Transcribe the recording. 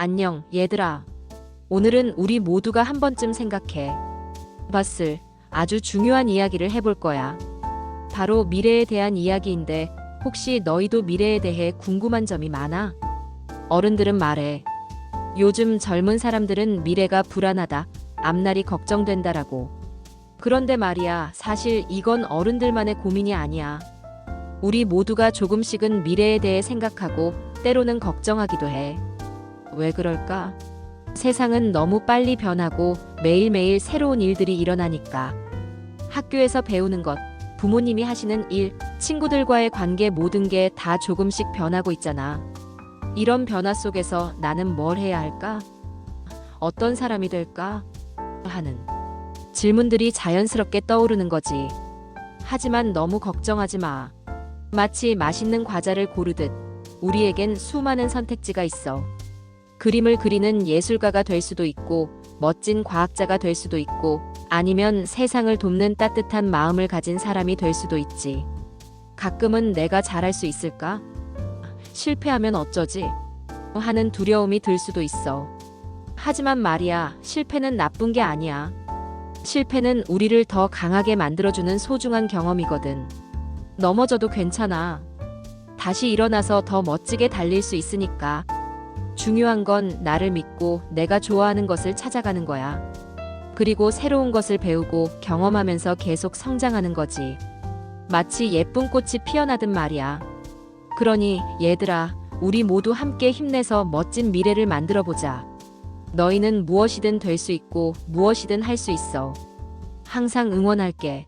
안녕, 얘들아. 오늘은 우리 모두가 한 번쯤 생각해 봤을 아주 중요한 이야기를 해볼 거야. 바로 미래에 대한 이야기인데 혹시 너희도 미래에 대해 궁금한 점이 많아? 어른들은 말해. 요즘 젊은 사람들은 미래가 불안하다, 앞날이 걱정된다라고. 그런데 말이야, 사실 이건 어른들만의 고민이 아니야. 우리 모두가 조금씩은 미래에 대해 생각하고 때로는 걱정하기도 해. 왜 그럴까? 세상은 너무 빨리 변하고 매일매일 새로운 일들이 일어나니까. 학교에서 배우는 것, 부모님이 하시는 일, 친구들과의 관계 모든 게 다 조금씩 변하고 있잖아. 이런 변화 속에서 나는 뭘 해야 할까? 어떤 사람이 될까? 하는 질문들이 자연스럽게 떠오르는 거지. 하지만 너무 걱정하지 마. 마치 맛있는 과자를 고르듯 우리에겐 수많은 선택지가 있어. 그림을 그리는 예술가가 될 수도 있고, 멋진 과학자가 될 수도 있고, 아니면 세상을 돕는 따뜻한 마음을 가진 사람이 될 수도 있지. 가끔은 내가 잘할 수 있을까? 실패하면 어쩌지? 하는 두려움이 들 수도 있어. 하지만 말이야, 실패는 나쁜 게 아니야. 실패는 우리를 더 강하게 만들어주는 소중한 경험이거든. 넘어져도 괜찮아. 다시 일어나서 더 멋지게 달릴 수 있으니까. 중요한 건 나를 믿고 내가 좋아하는 것을 찾아가는 거야. 그리고 새로운 것을 배우고 경험하면서 계속 성장하는 거지. 마치 예쁜 꽃이 피어나듯 말이야. 그러니 얘들아, 우리 모두 함께 힘내서 멋진 미래를 만들어 보자. 너희는 무엇이든 될 수 있고 무엇이든 할 수 있어. 항상 응원할게.